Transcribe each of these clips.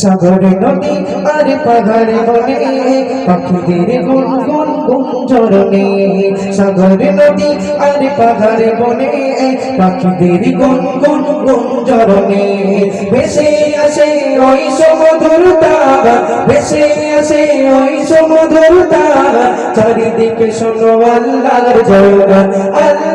সাগরে নদী আর পাহাড়ে বনে, পাখিদের গুনগুন গুঞ্জরণে। সাগরে নদী আর পাহাড়ে বনে, পাখিদের গুনগুন গুঞ্জরণে। ভেসে আসে ওই সমুদ্র তারা, ভেসে আসে ওই সমুদ্র তারা। চারিদিকে শোনো আল্লাহর জয়গান আল্লাহ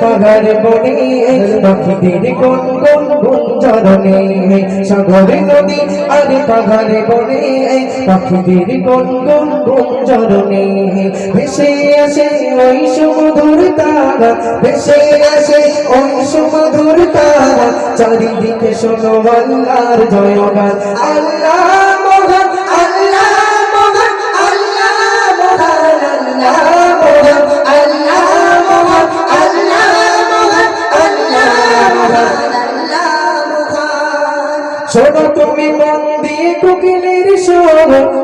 পাহাড় বনে, পাখিদের কোন কোন গুঞ্জরণে সাগর নদী আর পাহাড় বনে, পাখিদের কোন কোন গুঞ্জরণে ভেসে আসে ওই সমুদ্র তারা, ভেসে আসে ওই সমুদ্র তারা। চারিদিকে শোনো আল্লাহর জয়গান, আল্লাহ কোকিলের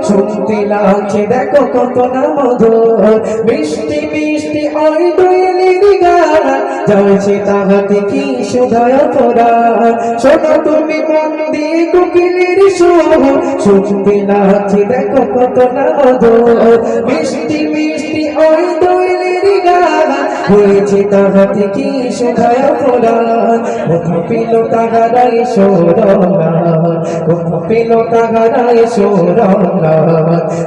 শুনতে লাগছে, দেখো কত না মধুর। মিষ্টি মিষ্টি ওই দোয়েলের গান। যাচ্ছে তাহাতে কি সুধয় তোরা। শোনো তুমি মন দিয়ে কোকিলের স্বর শুনতে লাগছে, দেখো কত না মধুর। মিষ্টি মিষ্টি ওই হয়েছে তাহাতে কি সুধায় ফোরান মুখ পেল তাহারাই সোরান মুখ পেল তাহারাই সোরান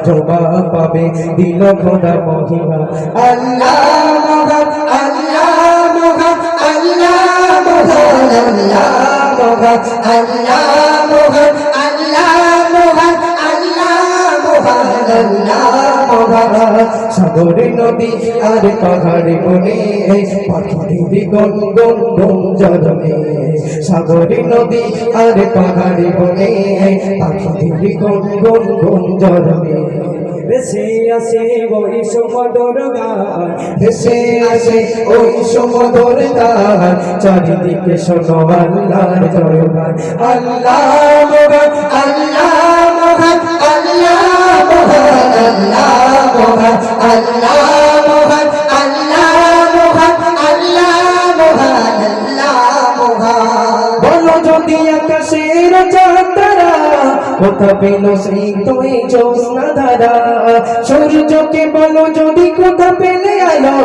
তোমা পাবে দিল ঘোড়া মহিমা। আল্লাহ আল্লাহ আল্লাহ আল্লাহ আল্লাহ সাগরে নদী, আর পাহাড়ে বনে পাখিদের গন গন সাগরে নদী, আর পাহাড়ে বনে আসে ওই সমুদ্র আসে ওই সমুদ্র চারিদিকে শোনো আল্লাহ আল্লাহ কোথা পেল সেই তুই জ্যোৎস্না ধারা। সূর্যকে বলো, যদি কোথা পেলে আলো,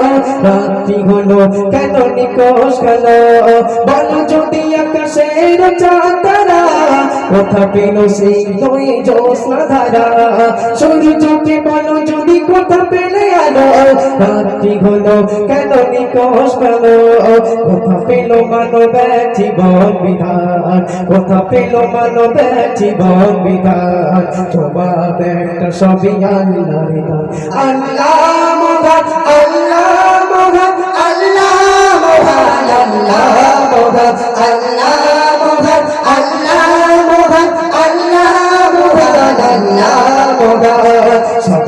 রাত্রি হলো কেন নিকোষ গেল বলো, যদি আকাশের চাঁদারা, কোথা পেল সেই তুই জ্যোৎস্না ধারা। সূর্যকে বলো, যদি কোথা পেলে আলো রাত্রি হলো, কেন নিকশ গেল কোথা পেল মানব জীবন বিধান? কোথা পেল মানব জীবন বিধান? তোমার একটা আল্লাহ আল্লাহ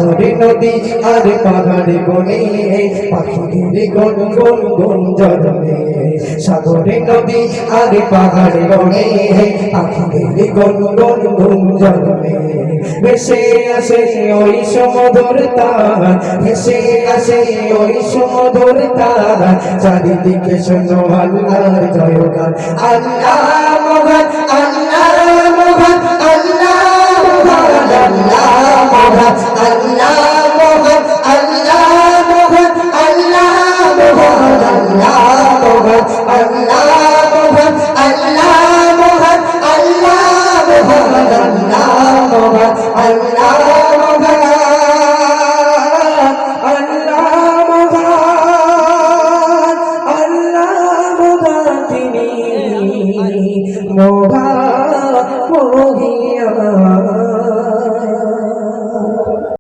সাগরে নদী আর পাহাড়ে বনে পাখিদের গন গন গন জরনে সাগরে নদী আর পাহাড়ে বনে পাখিদের গন গন গন জরনে ভেসে আসে ওই সমুদ্র তার, ভেসে আসে ওই সমুদ্র তার। চারিদিকে শোনো আল্লাহর জয়গান, আল্লাহ 你莫把莫念。